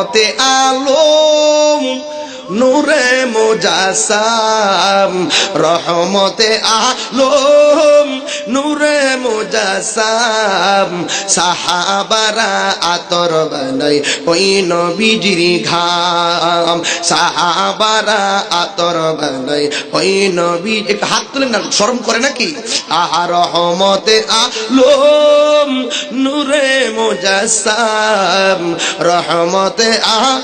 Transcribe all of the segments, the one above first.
রহমতে আলম, নূরে মুজাসাম রহমতে আলম, নূরে মুজাসাম সাহাবারা আতর বানাই ওই নবীজির ঘাম, সাহাবারা আতর বানাই ওই নবী হাত তুলেন না, শরম করে নাকি? আহা, রহমতে আলম। মুজাসাম রহমতে আহ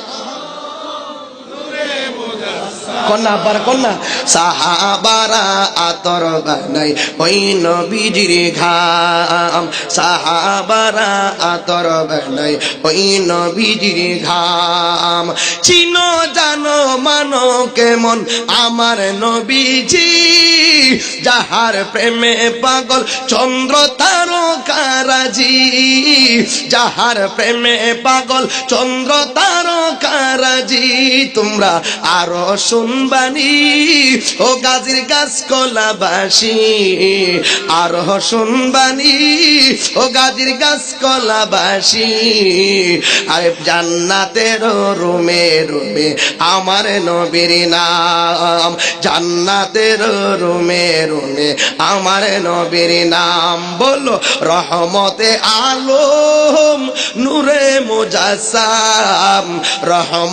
কন্যা, আব্বার কন্যা। সাহাবারা আতর বানাই ওই নবীজির ঘাম। সাহাবারা আতর বানাই ওই নবীজির ঘাম। চিনো জানো, মানো কেমন? আমার নবীজি যাহার প্রেমে পাগল চন্দ্র তারকারাজি। যাহার প্রেমে পাগল চন্দ্র তারকারাজি তোমরা আরও শুনবানি ও গাজির গাছ কলাবাসী আরও শুনবানি ও গাজির গাছ কলাবাসী আরে জান্নাতের রুমে রুমে, আমার নবীর নাম। জান্নাতের রুমে রুমে, আমার নবীর নাম বলো, রহমতে আলম, নূরে মুজাসাম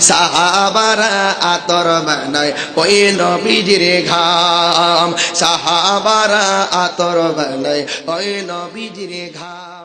সাহাবারা আতর বানায় ওই নবীজির ঘাম। সাহাবারা আতর বানায় ওই নবীজির ঘাম।